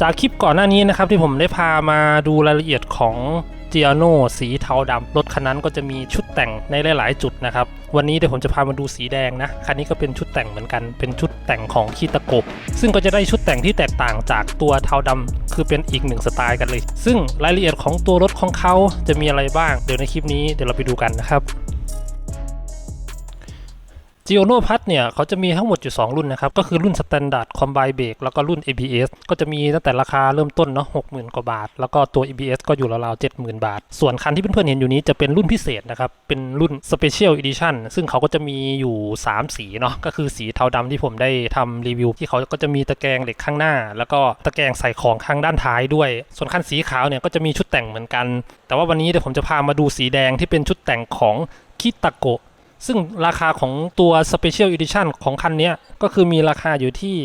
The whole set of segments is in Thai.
จากคลิปก่อนหน้านี้นะครับที่ผมได้พามาดูรายละเอียดของ g i a n o สีเทาดำรถคันนั้นก็จะมีชุดแต่งในหลาย ๆ จุดนะครับ วันนี้เดี๋ยวผมจะพามาดูสีแดงนะ คันนี้ก็เป็นชุดแต่งเหมือนกัน เป็นชุดแต่งของคีตาโกะซึ่งก็จะได้ชุดแต่งที่แตกต่างจากตัวเทาดำคือเป็นอีกหนึ่งสไตล์กันเลย ซึ่งรายละเอียดของตัวรถของเขาจะมีอะไรบ้าง เดี๋ยวในคลิปนี้เดี๋ยวเราไปดูกันนะครับ g i o n o p a s เนี่ยเขาจะมีทั้งหมดอยู่ 2 รุ่นนะครับ ก็คือรุ่น Standard Combine Brake แล้วก็รุ่น ABS ก็จะมีตั้งแต่ราคาเริ่มต้นเนาะ60,000กว่าบาท แล้วก็ตัว ABS ก็อยู่ราวๆ70,000บาท ส่วนคันที่เพื่อนๆเห็นอยู่นี้จะเป็นรุ่นพิเศษนะครับ เป็นรุ่น Special Edition ซึ่งเขาก็จะมีอยู่ 3 สีเนาะก็คือสีเทาดำที่ผมได้ทำรีวิว ที่เขาก็จะมีตะแกรงเหล็กข้างหน้า แล้วก็ตะแกรงใส่ของข้างด้านท้ายด้วย ส่วนคันสีขาวเนี่ยก็จะมีชุดแต่งเหมือนกัน แต่ว่าวันนี้เดี๋ยวผมจะพามาดูสีแดงที่เป็นชุดแต่งของคิตาโกะ ซึ่งราคาของตัว Special Edition ของคันนี้ก็คือมีราคาอยู่ที่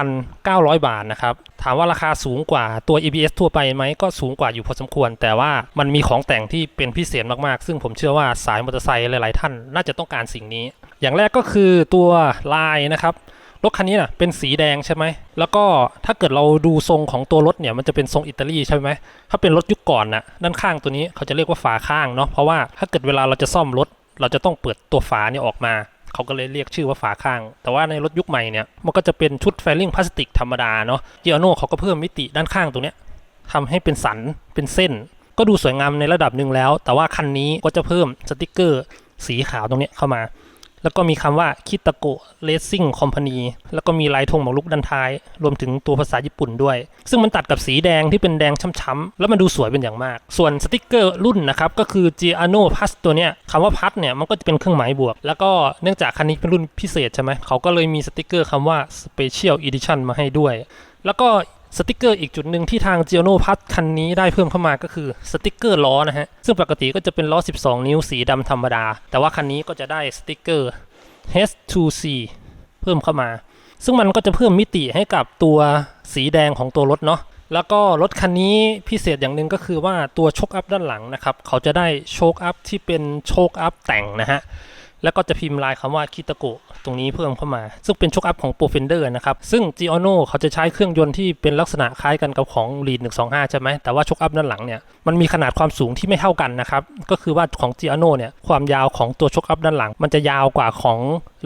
78,900 บาทนะครับ ถามว่าราคาสูงกว่าตัว EBS ทั่วไปไหมก็สูงกว่าอยู่พอสมควร แต่ว่ามันมีของแต่งที่เป็นพิเศษมากๆ ซึ่งผมเชื่อว่าสายมอเตอร์ไซค์หลายๆท่านน่าจะต้องการสิ่งนี้ อย่างแรกก็คือตัวลายนะครับรถคันนี้นะเป็นสีแดงใช่ไหม แล้วก็ถ้าเกิดเราดูทรงของตัวรถเนี่ยมันจะเป็นทรงอิตาลีใช่ไหม ถ้าเป็นรถยุคก่อนน่ะด้านข้างตัวนี้เขาจะเรียกว่าฝาข้างเนาะ เพราะว่าถ้าเกิดเวลาเราจะซ่อมรถ เราจะต้องเปิดตัวฝาเนี่ยออกมาเขาก็เลยเรียกชื่อว่าฝาข้าง แต่ว่าในรถยุคใหม่เนี่ยมันก็จะเป็นชุดแฟลิ่งพลาสติกธรรมดาเนาะเจียโน่เขาก็เพิ่มมิติด้านข้างตรงเนี้ยทำให้เป็นสันเป็นเส้น ก็ดูสวยงามในระดับหนึ่งแล้ว แต่ว่าคันนี้ก็จะเพิ่มสติกเกอร์ สีขาวตรงเนี้ยเข้ามา แล้วก็มีคำว่าคิตาโกะเลสซิ่งคอมพานีแล้วก็มีลายธงหมากรุกด้านท้าย รวมถึงตัวภาษาญี่ปุ่นด้วย ซึ่งมันตัดกับสีแดงที่เป็นแดงช้ำๆแล้วมันดูสวยเป็นอย่างมาก ส่วนสติกเกอร์รุ่นนะครับก็คือ g i a n o Plus ตัวเนี้ยคำว่า Plus เนี่ยมันก็จะเป็นเครื่องหมายบวก แล้วก็เนื่องจากคันนี้เป็นรุ่นพิเศษใช่ไหมเขาก็เลยมีสติกเกอร์คำว่า Special Edition มาให้ด้วย แล้วก็ สติกเกอร์อีกจุดหนึ่งที่ทาง g i o n o p a s คันนี้ได้เพิ่มเข้ามาก็คือสติกเกอร์ล้อนะฮะ ซึ่งปกติก็จะเป็นล้อ 12 นิ้วสีดำธรรมดา แต่ว่าคันนี้ก็จะได้สติกเกอร์ H2C เพิ่มเข้ามา ซึ่งมันก็จะเพิ่มมิติให้กับตัวสีแดงของตัวรถเนาะแล้วก็รถคันนี้พิเศษอย่างหนึ่งก็คือว่าตัวโชคอัพด้านหลังนะครับ เขาจะได้โชคอัพที่เป็นโชคอัพแต่งนะฮะ แล้วก็จะพิมพ์ลายคำว่าคิตาโกะตรงนี้เพิ่มเข้ามา ซึ่งเป็นโชคอัพของ p r o f e n d e r นะครับ ซึ่ง g i o n o เขาจะใช้เครื่องยนต์ที่เป็นลักษณะคล้ายกันกับของ Lead 125 ใช่ไหมแต่ว่าโชคอัพด้านหลังเนี่ยมันมีขนาดความสูงที่ไม่เท่ากันนะครับ ก็คือว่าของ g i o n o เนี่ยความยาวของตัวโชคอัพด้านหลัง มันจะยาวกว่าของ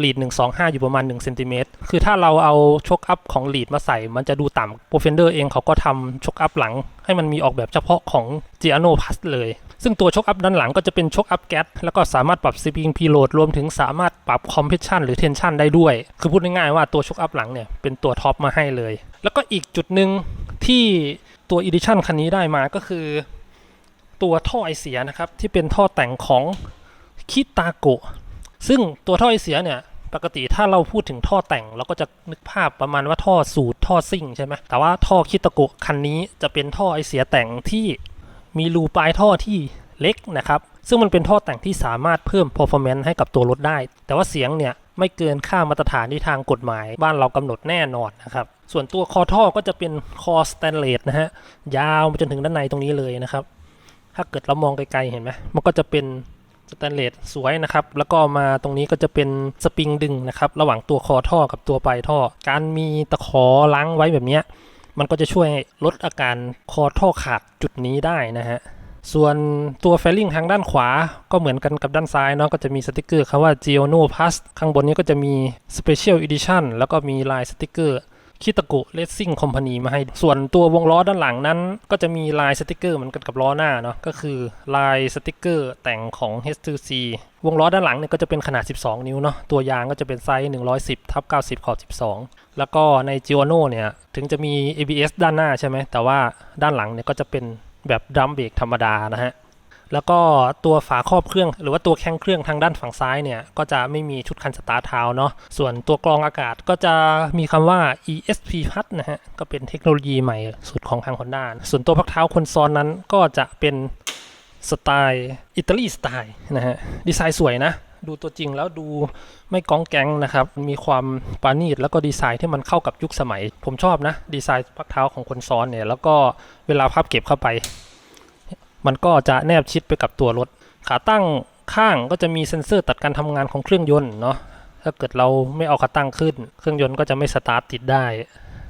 Lead 125 อยู่ประมาณ1เซนติเมตรคือถ้าเราเอาโชคอัพของ Lead มาใส่ มันจะดูต่ำ p r o f e n d e r เองเขาก็ทำโชคอัพหลัง ให้มันมีออกแบบเฉพาะของ g i o n o Plus เลย ซึ่งตัวชกอัพด้านหลังก็จะเป็นชกอัพแก๊สแล้วก็สามารถปรับสปริงพีโหลดรวมถึงสามารถปรับคอมเพรสชันหรือเทนชันได้ด้วย คือพูดง่ายๆว่าตัวชกอัพหลังเนี่ยเป็นตัวท็อปมาให้เลย แล้วก็อีกจุดหนึ่งที่ตัวอีดิชันคันนี้ได้มาก็คือ ตัวท่อไอเสียนะครับที่เป็นท่อแต่งของคิตาโกะซึ่งตัวท่อไอเสียเนี่ยปกติถ้าเราพูดถึงท่อแต่งเราก็จะนึกภาพประมาณว่าท่อสูตรท่อซิ่งใช่ไหมแต่ว่าท่อคิตาโกะคันนี้จะเป็นท่อไอเสียแต่งที่ มีรูปลายท่อที่เล็กนะครับ ซึ่งมันเป็นท่อแต่งที่สามารถเพิ่ม performance ให้กับตัวรถได้ แต่ว่าเสียงเนี่ยไม่เกินค่ามาตรฐานที่ทางกฎหมาย บ้านเรากำหนดแน่นอนนะครับ ส่วนตัวคอท่อก็จะเป็นคอสแตนเลสนะฮะ ยาวมาจนถึงด้านในตรงนี้เลยนะครับ ถ้าเกิดเรามองไกลๆเห็นไหมมันก็จะเป็นสแตนเลสสวยนะครับ แล้วก็มาตรงนี้ก็จะเป็นสปริงดึงนะครับ ระหว่างตัวคอท่อกับตัวปลายท่อ การมีตะขอล้างไว้แบบนี้ มันก็จะช่วยลดอาการคอท่อขาดจุดนี้ได้นะฮะ ส่วนตัวแฟลิงทางด้านขวาก็เหมือนกันกับด้านซ้ายเนาะก็จะมีสติกเกอร์คำว่า g i o n o Plus ข้างบนนี้ก็จะมี Special Edition แล้วก็มีลายสติกเกอร์ คิตาโกะเลสซิ่งคอมพานีมาให้ ส่วนตัววงล้อด้านหลังนั้น ก็จะมีลายสติกเกอร์เหมือนกันกับล้อหน้าเนาะก็คือลายสติกเกอร์แต่งของ H2C วงล้อด้านหลังเนี่ยก็จะเป็นขนาด 12 นิ้วเนาะตัวยางก็จะเป็นไซส์ 110ทับ90 ขอบ 12 แล้วก็ใน g i o n o เนี่ยถึงจะมี ABS ด้านหน้าใช่ไหมแต่ว่าด้านหลังเนี่ยก็จะเป็นแบบดรัมเบรกธรรมดานะฮะ แล้วก็ตัวฝาครอบเครื่อง หรือว่าตัวแข้งเครื่องทางด้านฝั่งซ้ายเนี่ย ก็จะไม่มีชุดคันสตาร์ทเท้าเนาะส่วนตัวกรองอากาศก็จะมีคำว่า ESP พัดนะฮะ ก็เป็นเทคโนโลยีใหม่สุดของทาง Honda ส่วนตัวพักเท้าคนซ้อนนั้นก็จะเป็นสไตล์อิตาลีสไตล์นะฮะ ดีไซน์สวยนะ ดูตัวจริงแล้วดูไม่ก้องแก๊งนะครับ มีความปราณีตแล้วก็ดีไซน์ที่มันเข้ากับยุคสมัย ผมชอบนะ ดีไซน์พักเท้าของคนซ้อนเนี่ย แล้วก็เวลาพับเก็บเข้าไป มันก็จะแนบชิดไปกับตัวรถ ขาตั้งข้างก็จะมีเซ็นเซอร์ตัดการทำงานของเครื่องยนต์เนาะถ้าเกิดเราไม่เอาขาตั้งขึ้น เครื่องยนต์ก็จะไม่สตาร์ทติดได้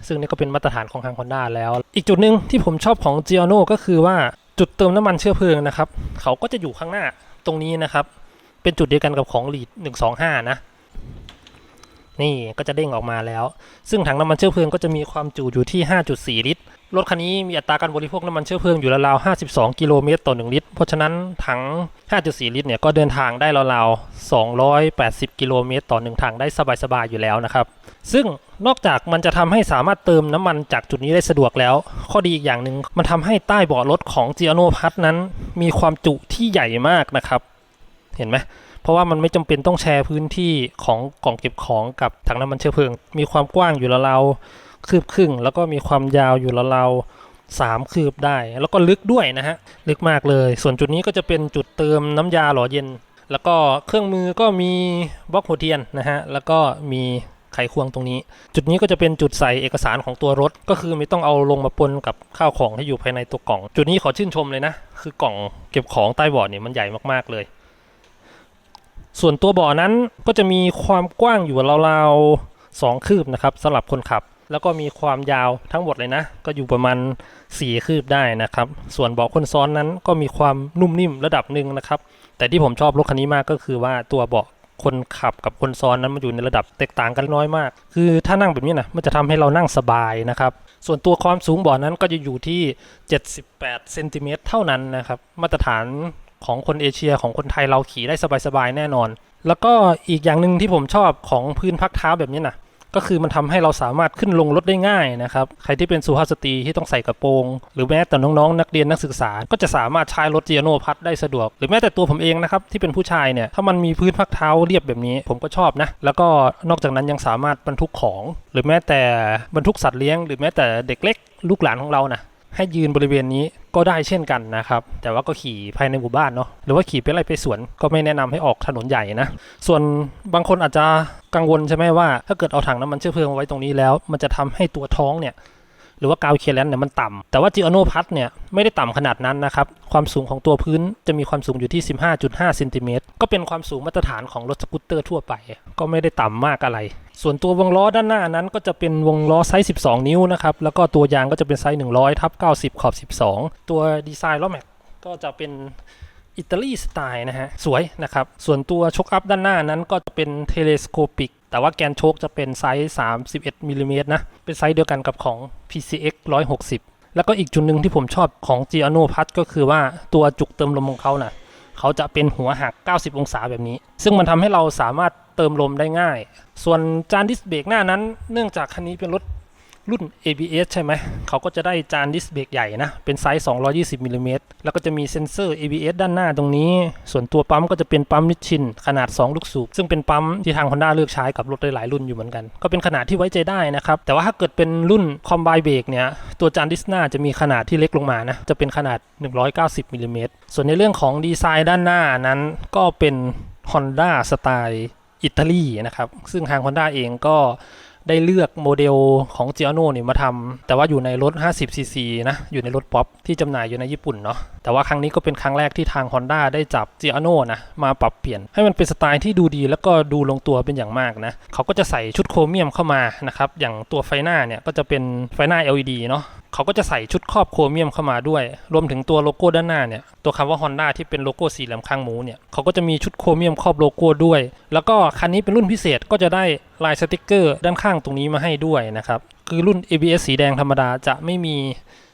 ซึ่งนี่ก็เป็นมาตรฐานของทาง Honda แล้ว อีกจุดหนึ่งที่ผมชอบของ g i o n o ก็คือว่าจุดเติมน้ำมันเชื้อเพลิงนะครับ เขาก็จะอยู่ข้างหน้าตรงนี้นะครับ เป็นจุดเดียวกันกับของ Lead 125 นะ นี่ก็จะเด้งออกมาแล้ว ซึ่งถังน้ำมันเชื้อเพลิงก็จะมีความจุอยู่ที่ 5.4 ลิตร รถคันนี้มีอัตราการบริโภคน้ำมันเชื้อเพลิงอยู่ราวๆ52 กิโลเมตรต่อ 1 ลิตร เพราะฉะนั้นถัง 5.4 ลิตรเนี่ยก็เดินทางได้ราวๆ280 กิโลเมตรต่อ 1 ถังได้สบายๆอยู่แล้วนะครับ ซึ่งนอกจากมันจะทำให้สามารถเติมน้ำมันจากจุดนี้ได้สะดวกแล้ว ข้อดีอีกอย่างหนึ่งมันทำให้ใต้เบาะรถของ g i o n o p a s นั้น มีความจุที่ใหญ่มากนะครับ เห็นไหมเพราะว่ามันไม่จำเป็นต้องแชร์พื้นที่ของกล่องเก็บของกับถังน้ำมันเชื้อเพลิง มีความกว้างอยู่ราวๆ คืบครึ่ง แล้วก็มีความยาวอยู่ราวๆสามคืบได้ แล้วก็ลึกด้วยนะฮะ ลึกมากเลย ส่วนจุดนี้ก็จะเป็นจุดเติมน้ำยาหล่อเย็น แล้วก็เครื่องมือก็มีบล็อกหัวเทียนนะฮะ แล้วก็มีไขควงตรงนี้ จุดนี้ก็จะเป็นจุดใส่เอกสารของตัวรถ ก็คือไม่ต้องเอาลงมาปนกับข้าวของที่อยู่ภายในตัวกล่อง จุดนี้ขอชื่นชมเลยนะ คือกล่องเก็บของใต้เบาะเนี่ยมันใหญ่มากๆเลย ส่วนตัวบาะนั้นก็จะมีความกว้างอยู่ราวๆสองคืบนะครับสำหรับคนขับ แล้วก็มีความยาวทั้งหมดเลยนะ ก็อยู่ประมาณ 4 คืบได้นะครับ ส่วนเบาะคนซ้อนนั้นก็มีความนุ่มนิ่มระดับหนึ่งนะครับ แต่ที่ผมชอบรถคันนี้มากก็คือว่าตัวเบาะคนขับกับคนซ้อนนั้นมันอยู่ในระดับแตกต่างกันน้อยมาก คือถ้านั่งแบบนี้นะมันจะทำให้เรานั่งสบายนะครับ ส่วนตัวความสูงเบาะนั้นก็จะอยู่ที่ 78เซนติเมตรเท่านั้นนะครับ มาตรฐานของคนเอเชียของคนไทยเราขี่ได้สบายๆแน่นอน แล้วก็อีกอย่างหนึ่งที่ผมชอบของพื้นพักเท้าแบบนี้นะ ก็คือมันทำให้เราสามารถขึ้นลงรถได้ง่ายนะครับใครที่เป็นสุภาพสตรีที่ต้องใส่กระโปรง หรือแม้แต่น้องๆนักเรียนนักศึกษา ก็จะสามารถใช้รถเจียโนพัดได้สะดวก หรือแม้แต่ตัวผมเองนะครับที่เป็นผู้ชายเนี่ยถ้ามันมีพื้นพักเท้าเรียบแบบนี้ ผมก็ชอบนะแล้วก็นอกจากนั้นยังสามารถบรรทุกของ หรือแม้แต่บรรทุกสัตว์เลี้ยง หรือแม้แต่เด็กเล็กลูกหลานของเรานะ ให้ยืนบริเวณนี้ก็ได้เช่นกันนะครับ แต่ว่าก็ขี่ภายในหมู่บ้านเนาะหรือว่าขี่ไปไร่ไปสวนก็ไม่แนะนำให้ออกถนนใหญ่นะ ส่วนบางคนอาจจะกังวลใช่ไหมว่า ถ้าเกิดเอาถังน้ำมันเชื้อเพลิงไว้ตรงนี้แล้ว มันจะทำให้ตัวท้องเนี่ยหรือว่ากาวเคลนเนี่ยมันต่ำแต่ว่าจิโอโนพัทเนี่ยไม่ได้ต่ำขนาดนั้นนะครับ ความสูงของตัวพื้นจะมีความสูงอยู่ที่ 15.5เซนติเมตรก็เป็นความสูงมาตรฐานของรถสกูตเตอร์ทั่วไป ก็ไม่ได้ต่ำมากอะไร ส่วนตัววงล้อด้านหน้านั้นก็จะเป็นวงล้อไซส์ 12 นิ้วนะครับ แล้วก็ตัวยางก็จะเป็นไซส์ 100ทับ90 ขอบ 12 ตัวดีไซน์ล้อแม็กก็จะเป็นอิตาลีสไตล์นะฮะ สวยนะครับ ส่วนตัวชกอัพด้านหน้านั้นก็จะเป็นเทเลสโคปิก แต่ว่าแกนโชคจะเป็นไซส์ 31มิลลิเมตรนะ เป็นไซส์เดียวกันกับของ PCX 160 แล้วก็อีกจุดหนึ่งที่ผมชอบของ g i a n o p a s ก็คือว่าตัวจุกเติมลมของเขานะ่ะเขาจะเป็นหัวหัก 90 องศาแบบนี้ ซึ่งมันทำให้เราสามารถ เติมลมได้ง่าย ส่วนจานดิสเบรกหน้านั้น เนื่องจากคันนี้เป็นรถรุ่น ABS ใช่ไหม เขาก็จะได้จานดิสเบรกใหญ่นะ เป็นไซส์ 220มิลลิเมตรแล้วก็จะมีเซ็นเซอร์ ABS ด้านหน้าตรงนี้ ส่วนตัวปั๊มก็จะเป็นปั๊มนิชชิน ขนาด 2 ลูกสูบ ซึ่งเป็นปั๊มที่ทาง Honda เลือกใช้กับรถหลายๆรุ่นอยู่เหมือนกัน ก็เป็นขนาดที่ไว้ใจได้นะครับ แต่ว่าถ้าเกิดเป็นรุ่นคอมไบเบรกเนี่ย ตัวจานดิสหน้าจะมีขนาดที่เล็กลงมานะ จะเป็นขนาด 190มิลลิเมตรส่วนในเรื่องของดีไซน์ด้านหน้านั้นก็เป็น Honda สไตล์ อิตาลีนะครับ ซึ่งทาง Honda เองก็ได้เลือกโมเดลของ g i a n o เนี่ยมาทำแต่ว่าอยู่ในรถ 50cc นะอยู่ในรถป๊อปที่จำหน่ายอยู่ในญี่ปุ่นเนาะแต่ว่าครั้งนี้ก็เป็นครั้งแรกที่ทาง Honda ได้จับ g i a n o นะมาปรับเปลี่ยน ให้มันเป็นสไตล์ที่ดูดีแล้วก็ดูลงตัวเป็นอย่างมากนะเขาก็จะใส่ชุดโครเมียมเข้ามานะครับอย่างตัวไฟหน้าเนี่ยก็จะเป็นไฟหน้า LED เนาะ เขาก็จะใส่ชุดครอบโครเมียมเข้ามาด้วย รวมถึงตัวโลโก้ด้านหน้าเนี่ย ตัวคำว่า Honda ที่เป็นโลโก้สีเหลี่ยมข้างหมูเนี่ย เขาก็จะมีชุดโครเมียมครอบโลโก้ด้วย แล้วก็คันนี้เป็นรุ่นพิเศษก็จะได้ลายสติกเกอร์ด้านข้างตรงนี้มาให้ด้วยนะครับ คือรุ่น ABS สีแดงธรรมดาจะไม่มี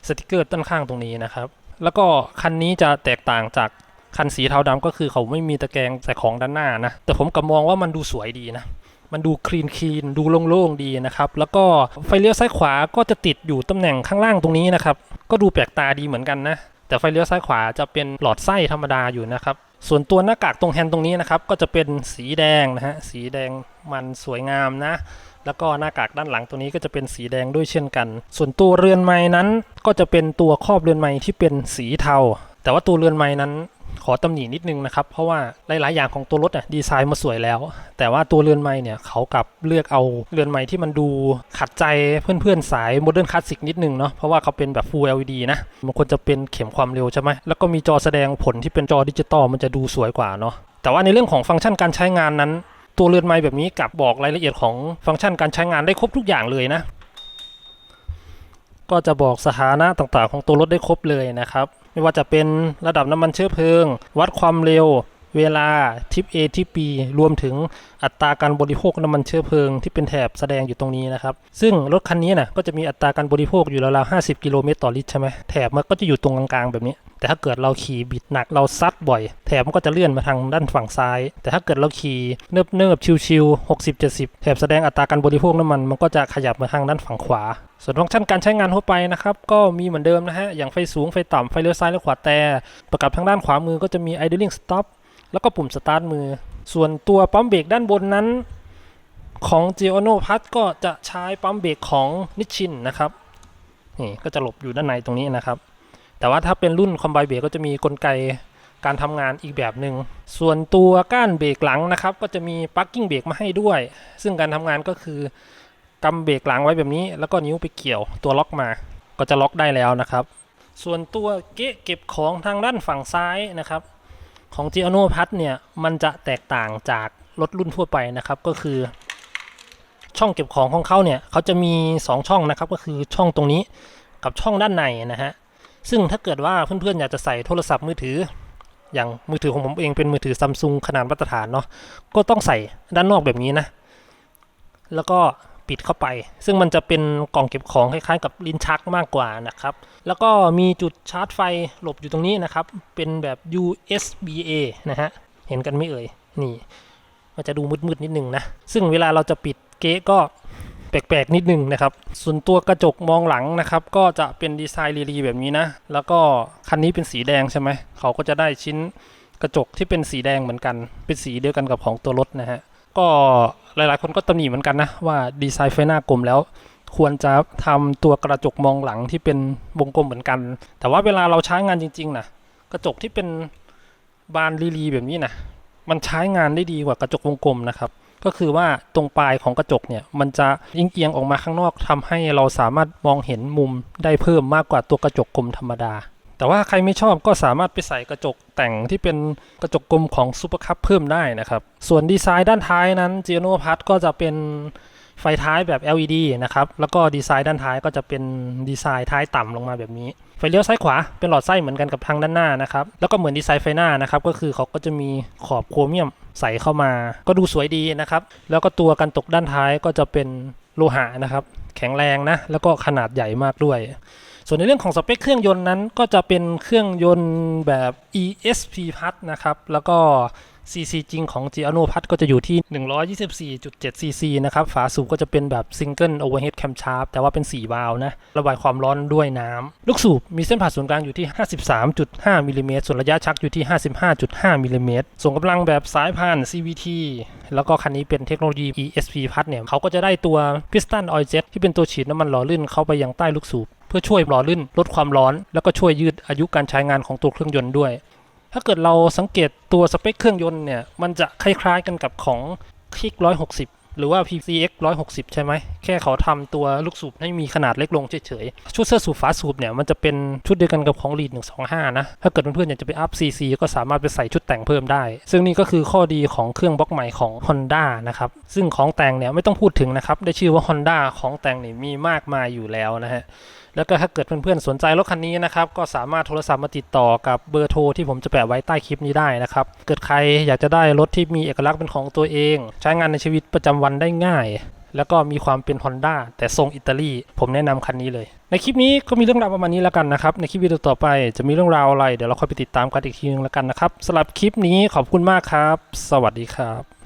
สติกเกอร์ด้านข้างตรงนี้นะครับ แล้วก็คันนี้จะแตกต่างจากคันสีเทาดำก็คือเขาไม่มีตะแกรงใส่ของด้านหน้านะ แต่ผมก็มองว่ามันดูสวยดีนะ มันดูคลีนคลีนดูโล่งๆดีนะครับ แล้วก็ไฟเลี้ยวซ้ายขวาก็จะติดอยู่ตำแหน่งข้างล่างตรงนี้นะครับ ก็ดูแปลกตาดีเหมือนกันนะ แต่ไฟเลี้ยวซ้ายขวาจะเป็นหลอดไส้ธรรมดาอยู่นะครับ ส่วนตัวหน้ากากตรงแฮนด์ตรงนี้นะครับ ก็จะเป็นสีแดงนะฮะ สีแดงมันสวยงามนะ แล้วก็หน้ากากด้านหลังตัวนี้ก็จะเป็นสีแดงด้วยเช่นกัน ส่วนตัวเรือนไม้นั้นก็จะเป็นตัวครอบเรือนไม้ที่เป็นสีเทา แต่ว่าตัวเรือนไม้นั้น ขอตำหนินิดนึงนะครับ เพราะว่าหลาย ๆ อย่างของตัวรถอะดีไซน์มาสวยแล้ว แต่ว่าตัวเรือนไม้เนี่ยเขากลับเลือกเอาเรือนไม้ที่มันดูขัดใจเพื่อน ๆ สายโมเดิร์นคลาสสิกนิดนึงเนาะเพราะว่าเขาเป็นแบบ Full LED นะมันควรจะเป็นเข็มความเร็วใช่ไหมแล้วก็มีจอแสดงผลที่เป็นจอดิจิตอลมันจะดูสวยกว่าเนาะแต่ว่าในเรื่องของฟังก์ชันการใช้งานนั้น ตัวเรือนไม้แบบนี้กลับบอกรายละเอียดของฟังก์ชันการใช้งานได้ครบทุกอย่างเลยนะ ก็จะบอกสถานะต่างๆ ของตัวรถได้ครบเลยนะครับ ไม่ว่าจะเป็นระดับน้ำมันเชื้อเพลิง วัดความเร็ว เวลาทิป A ทิป B รวมถึงอัตราการบริโภคน้ำมันเชื้อเพลิงที่เป็นแถบแสดงอยู่ตรงนี้นะครับ ซึ่งรถคันนี้นะก็จะมีอัตราการบริโภคอยู่ราวๆ50 กิโลเมตรต่อลิตรใช่ไหมแถบมันก็จะอยู่ตรงกลางๆแบบนี้แต่ถ้าเกิดเราขี่บิดหนักเราซัดบ่อย แถบมันก็จะเลื่อนมาทางด้านฝั่งซ้าย แต่ถ้าเกิดเราขี่เนิบเนิบๆชิวๆ60 70แถบแสดงอัตราการบริโภคน้ำมันมันก็จะขยับมาทางด้านฝั่งขวา ส่วนฟังก์ชันการใช้งานทั่วไปนะครับ ก็มีเหมือนเดิมนะฮะ อย่างไฟสูง ไฟต่ำไฟเลี้ยวซ้ายและขวาแต่ ประกับทางด้านขวามือก็จะมี idling stop แล้วก็ปุ่มสตาร์ทมือ ส่วนตัวปั๊มเบรกด้านบนนั้น ของ g i o n o p a s ก็จะใช้ปั๊มเบรกของนิชินนะครับนี่ก็จะหลบอยู่ด้านในตรงนี้นะครับ แต่ว่าถ้าเป็นรุ่นคอมไบเบรกก็จะมีกลไกการทำงานอีกแบบหนึ่ง ส่วนตัวก้านเบรกหลังนะครับ ก็จะมีปักกิ้งเบรกมาให้ด้วย ซึ่งการทำงานก็คือ กำเบรกหลังไว้แบบนี้ แล้วก็นิ้วไปเกี่ยวตัวล็อกมา ก็จะล็อกได้แล้วนะครับ ส่วนตัวเกะเก็บของทางด้านฝั่งซ้ายนะครับ ของ g i o n o p a s เนี่ยมันจะแตกต่างจากรถรุ่นทั่วไปนะครับก็คือ ช่องเก็บของของเขาเนี่ยเขาจะมี 2 ช่องนะครับก็คือช่องตรงนี้กับช่องด้านในนะฮะซึ่งถ้าเกิดว่าเพื่อนๆอยากจะใส่โทรศัพท์มือถือ อย่างมือถือของผมเองเป็นมือถือซัมซุงขนาดมาตรฐานเนาะก็ต้องใส่ด้านนอกแบบนี้นะ แล้วก็ ปิดเข้าไป ซึ่งมันจะเป็นกล่องเก็บของคล้ายๆ กับลิ้นชักมากกว่านะครับ แล้วก็มีจุดชาร์จไฟหลบอยู่ตรงนี้นะครับ เป็นแบบ USB-A นะฮะ เห็นกันไม่เอ่ย นี่ มันจะดูมืดๆนิดนึงนะ ซึ่งเวลาเราจะปิดเก๊ก็แปลกๆ นิดนึงนะครับ ส่วนตัวกระจกมองหลังนะครับ ก็จะเป็นดีไซน์รีๆแบบนี้นะ แล้วก็คันนี้เป็นสีแดงใช่ไหม เขาก็จะได้ชิ้นกระจกที่เป็นสีแดงเหมือนกัน เป็นสีเดียวกันกับของตัวรถนะฮะ ก็หลายๆ คนก็ตำหนิเหมือนกันนะว่าดีไซน์ไฟหน้ากลมแล้ว ควรจะทำตัวกระจกมองหลังที่เป็นวงกลมเหมือนกัน แต่ว่าเวลาเราใช้งานจริงๆนะกระจกที่เป็นบานรีๆแบบนี้นะมันใช้งานได้ดีกว่ากระจกวงกลมนะครับก็คือว่าตรงปลายของกระจกเนี่ยมันจะยิงเอียงออกมาข้างนอกทำให้เราสามารถมองเห็นมุมได้เพิ่มมากกว่าตัวกระจกกลมธรรมดา แต่ว่าใครไม่ชอบก็สามารถไปใส่กระจกแต่งที่เป็นกระจกกลมของซูเปอร์คัพเพิ่มได้นะครับ ส่วนดีไซน์ด้านท้ายนั้น g i o n o p a s ก็จะเป็นไฟท้ายแบบ LED นะครับ แล้วก็ดีไซน์ด้านท้ายก็จะเป็นดีไซน์ท้ายต่ำลงมาแบบนี้ ไฟเลี้ยวซ้ายขวาเป็นหลอดไส้เหมือนกันกับทางด้านหน้านะครับ แล้วก็เหมือนดีไซน์ไฟหน้านะครับ ก็คือเขาก็จะมีขอบโครเมียมใส่เข้ามา ก็ดูสวยดีนะครับ แล้วก็ตัวกันตกด้านท้ายก็จะเป็นโลหะนะครับ แข็งแรงนะ แล้วก็ขนาดใหญ่มากด้วย ส่วนในเรื่องของสเปคเครื่องยนต์นั้นก็จะเป็นเครื่องยนต์แบบ ESP พัทนะครับ แล้วก็ CC จริงของ g i o n o พัทก็จะอยู่ที่ 124.7 cc นะครับ ฝาสูบก็จะเป็นแบบ Single Overhead Camshaft แต่ว่าเป็น 4 วาล์วนะ ระบายความร้อนด้วยน้ำ ลูกสูบมีเส้นผ่าศูนย์กลางอยู่ที่ 53.5มิลลิเมตรส่วนระยะชักอยู่ที่ 55.5มิลลิเมตรส่งกำลังแบบสายพาน CVT แล้วก็คันนี้เป็นเทคโนโลยี ESP พัทเนี่ยเขาก็จะได้ตัว Piston Oil Jet ที่เป็นตัวฉีดน้ำมันหล่อลื่นเข้าไปยังใต้ลูกสูบ เพื่อช่วยหล่อลื่นลดความร้อน แล้วก็ช่วยยืดอายุการใช้งานของตัวเครื่องยนต์ด้วย ถ้าเกิดเราสังเกตตัวสเปคเครื่องยนต์เนี่ยมันจะคล้ายๆกันกับของคลิก160 หรือว่า PCX 160 ใช่ไหม แค่เขาทำตัวลูกสูบให้มีขนาดเล็กลงเฉยๆ ชุดเสื้อสูบฝาสูบเนี่ย มันจะเป็นชุดเดียวกันกับของ Lead 125 นะ ถ้าเกิดเพื่อนๆอยากจะไปอัพ CC ก็สามารถไปใส่ชุดแต่งเพิ่มได้ ซึ่งนี่ก็คือข้อดีของเครื่องบล็อกใหม่ของ Honda นะครับ ซึ่งของแต่งเนี่ยไม่ต้องพูดถึงนะครับ ได้ชื่อว่า Honda ของแต่งนี่มีมากมายอยู่แล้วนะฮะแล้วก็ถ้าเกิดเพื่อนๆสนใจรถคันนี้นะครับ ก็สามารถโทรศัพท์มาติดต่อกับเบอร์โทรที่ผมจะแปะไว้ใต้คลิปนี้ได้นะครับ เกิดใครอยากจะได้รถที่มีเอกลักษณ์เป็นของตัวเอง ใช้งานในชีวิตประจำวันได้ง่าย แล้วก็มีความเป็น Honda แต่ทรงอิตาลีผมแนะนำคันนี้เลย ในคลิปนี้ก็มีเรื่องราวประมาณนี้แล้วกันนะครับ ในคลิปวิดีโอต่อไปจะมีเรื่องราวอะไร เดี๋ยวเราค่อยไปติดตามกันอีกทีนึงแล้วกันนะครับสำหรับคลิปนี้ขอบคุณมากครับ สวัสดีครับ